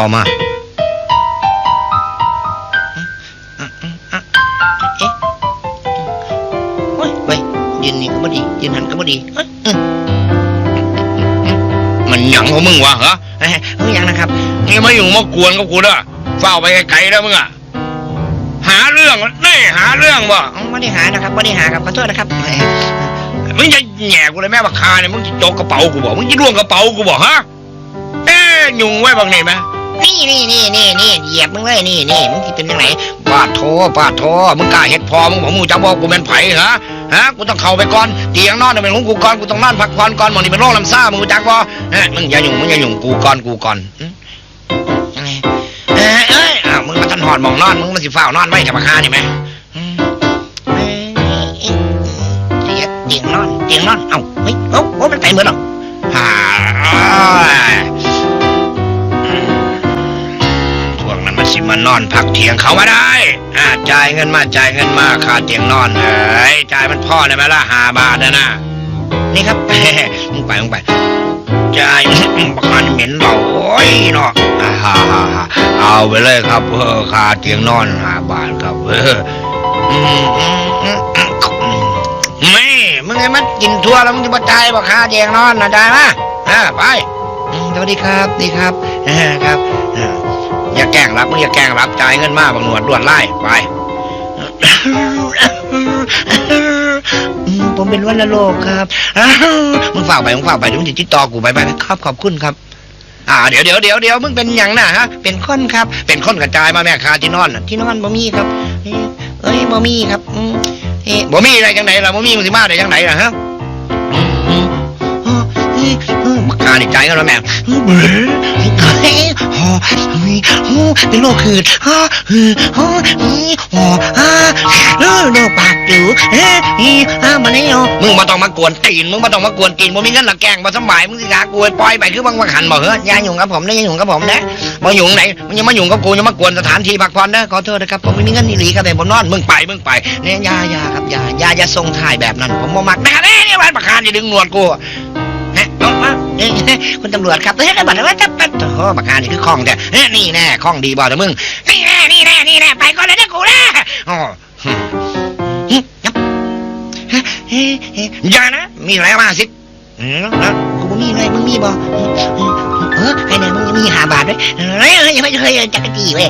ต่อมาเอ๊ะโอ้ยเว้ยยืนนี่ก็บ่ดียืนหันก็บ่ดีเอ้ยเอ้ยมันหยังของมึงวะฮะเอ้ยเอ้ยยังนะครับมึงมาอยู่มากวนกับกูด้อเฝ้าไปไกลๆแล้วมึงอะหาเรื่องนี่หาเรื่องบ่อ๋อไม่ได้หานะครับไม่ได้หาครับขอโทษนะครับเอ้ยมึงจะแหย่กูเลยแม่บักคาเนี่ยมึงจะจกกระเป๋ากูบอกมึงจะล่วงกระเป๋ากูบอกฮะ เอ๊ะยุงไว้บางนี่ไหม นี่นี่นี่นี่นี่เหยียบมึงเลยนี่นี่มึงจะเป็นยังไงปาดโทปาดโทมึงกล้าเฮ็ดพอมึงบอกมึงจะบอกกูเป็นไผฮะฮะกูต้องเข้าไปก่อนเตียงนอนเป็นของกูก่อนกูต้องนอนพักผ่อนก่อนหมองนี่เป็นโรคลำซ่ามึงรู้จักบ่เอ๊ะมึงอย่ายุ่งมึงอย่ายุ่งกูก่อนกูก่อนเอ้ยเอ้ยอ้าวมึงมาทันหอดมองนอนมึงมาสิเฝ้านอนไว้กับบักคานี่ไหมเตียงนอนเตียงนอนเอ้าเฮ้ยโอ้โอ้มันไปเหมือนหรอ มานอนพักเถียงเขามาได้อ่าจ่ายเงินมาจ่ายเงินมาค่าเตียงนอนเอ้ยจ่ายมันพ่อได้ไหมล่ะหาบาทนะนะนี่ครับมึงไปมึงไปจ่ายบักมันเหม็นเราโอ้ยเนาะอ่าฮ่าฮ่าฮ่าเอาไปเลยครับเออค่าเตียงนอนหาบาทครับเออมไม่มึงไอ้มันกินทั่วแล้วมึงจะมาจ่ายบ่ค่าเตียงนอนนะจ่ายมาอ่าไปสวัสดีครับดีครับครับ อออย่าแกล้งรับมึงอย่าแกล้งรับจ่ายเงินมาบังหนวดด่วนไล่ไปอืมผมเป็นวัณโรคครับอ้าวมึงฝากไปมึงฝากไปเดี๋ยวมึงจะติดต่อกูไปไปไปครับขอบคุณครับอ่าเดี๋ยวเดี๋ยวเดี๋ยวเดี๋ยวมึงเป็นหยังนะฮะเป็นคนครับ เป็นคนกระจายมาแม่คาที่นอนน่ะที่นอนบ่มีครับเอ้ยเอ้ยบ่มีครับอืมเอ๊ะบ่มีอะไรจังไหนล่ะบ่มีมึงสิมาได้จังไหนล่ะฮะอืมอืมอ๋อเอ้ยเอ้ยบักคานี่ใจายกันแล้วแม่ เบ้อเฮ้ยเฮ้ยฮอเป็นโรคหืดฮอหืดฮอเฮ้ยฮออ่าเออโรคปากจูเอ้ยเอ้ามาแล้วมึงมาต้องมากวนตีน มึงมาต้องมากวนตีนบ่มีเงินละแกงบ่สบายมึงสิหากูไปปล่อยไปคือบางบางหันบ่เฮ้ยอย่ายุ่งกับผมนะย่ายุ่งกับผมนะมาหยุ่งไหนมึงอย่ามาหยุ่งกับกูอย่ามากวนสถานที่พักผ่อนนะขอโทษนะครับผมไม่มีเงินนี่หลีครับแต่ผมนอนมึงไปมึงไปเนี่ยยายาครับยายายาส่งถ่ายแบบนั้นผมบ่มักแม่แน่นี่วันบักคานี่ดึงหนวดกู คุณตำรวจครับเฮ้ยบัตรว่าจะเป็นโอ้บักงานนี่คือคล่องแต่เฮ้ยนี่แน่ข้องดีบ่แต่มึง นี่แน่นี่แน่นี่แน่ไปก่อนเลยนะกูนะอ๋อหึเฮ้ยยับเฮ้ยเฮ้ยเฮ้ยอย่านะ มีอะไรมาสิอืมแล้วกูมีอะไรมึงมีบ่เออไอ้เนี่ยมึงมีหาบาทด้วยเฮ้ยเฮ้ยยังไม่เคยจักรจีเว้ย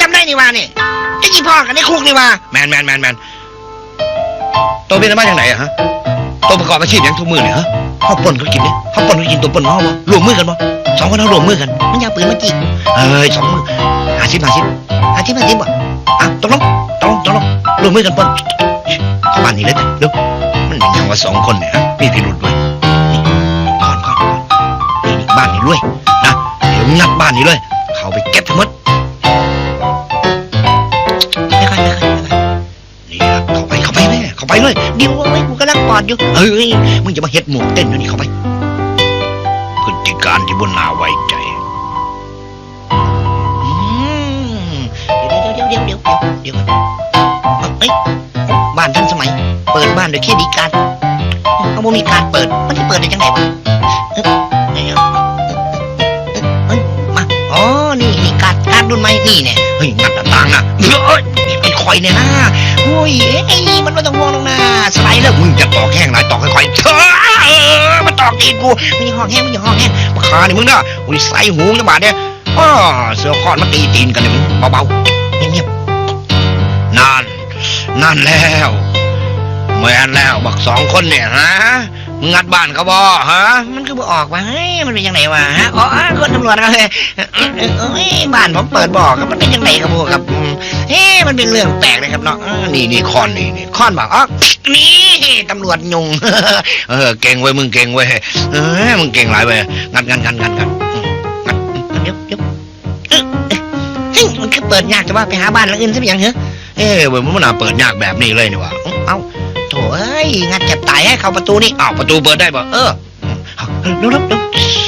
จำได้นี่ว่านี่ไอ้กี่พ่อกันในคุกนี่ว่าแมนแมนแมนแมนตัวเป็นมาจากไหนอะฮะ ตัวประกอบอาชีพหยังทุกมือเนี่ยฮะเขาปนเขากินเนี่ยเขาปนเขากินตัวปนเขาบ่รวมมือกันบ่สองคนเขารวมมือกัน มันยาปืนมาจีบเอ้ยสองมือหาสิบหาสิบอาทิตย์มาทิตย์บ่อะตกลงตกลงตกลงรวมมือกันปนเข้าบ้านนี้เลยเร็วมันเป็นย่างว่าสองคนเนี่ยฮะมีพิรุษด้วยนี่ก่อนก่อนก่อนนี่บ้านนี้รวยนะเดี๋ยวงัดบ้านนี้เลย เขาไปเก็บทั้งหมดไม่ค่อยไม่ค่อยไม่ค่อยนี่ครับเขาไปเขาไปแม่เขาไปเลยเดี๋ยวเอาไว้กูกำลังปอดอยู่ เฮ้ย มึงจะมาเฮ็ดหมวกเต้นอยู่นี่เข้าไป พฤติการที่บนนาไว้ใจอืมเดี๋ยวเดี๋ยวเดี๋ยวเดี๋ยวเดี๋ยวเดี๋ยวเอ้ยบ้านทันสมัย เปิดบ้านโดยเครดิตการ์ดเอาบ่มีการดเปิด มันจะเปิดได้จังไงวะ นี่เนี่ยเฮ้ยงัดหน้าต่างนะเฮ้ยไอ้คอยเนี่ยนะโอ้ยเอ้ยมันไม่ต้องห่วงหรอกนะสไลด์แล้วมึงจะตอกแห้งไรตอกค่อยๆเถอะเออมาตอกตีนกูมึงอย่าห้องแห้งมึงอย่าห้องแห้งมาคานี่มึงเนาะอุ้ยใส่หูจังบาดเนี่ยอ้อเสือคอนมาตีตีนกันเลยมึงเบาๆเงียบๆนั่นนั่นแล้วแม่นแล้วบักสองคนเนี่ยฮะ มึงงัดบ้านเขาบ่ฮะ มันคือบ่ออกวะเฮ้ยมันเป็นยังไงวะฮะ อ๋อ คนตำรวจเฮ้ยเอ้ยเอ้ยบ้านผมเปิดบอกครับมันเป็นยังไงครับพวกครับเฮ้ยมันเป็นเรื่องแปลกเลยครับเนาะ นี่นี่คอนนี่นี่คอนบอกอ๋อนี่ตำรวจยุง เออ เก่งเว้ยมึงเก่งเว้ย เออมึงเก่งหลายเว้ย งัดงัดงัดงัดงัดงัดยวเดี๋ยวเอ้ยเฮ้ยมันคือเปิดยากจะว่าไปหาบ้านหลังอื่นซะเป็นยังเหรอเอ้เว้ยมันน่าเปิดยากแบบนี้เลยนี่วะเอ้าเอ้ย งัดจะตายให้เข้าประตูนี่อ้าวประตูเปิดได้บ่เออเร็วๆ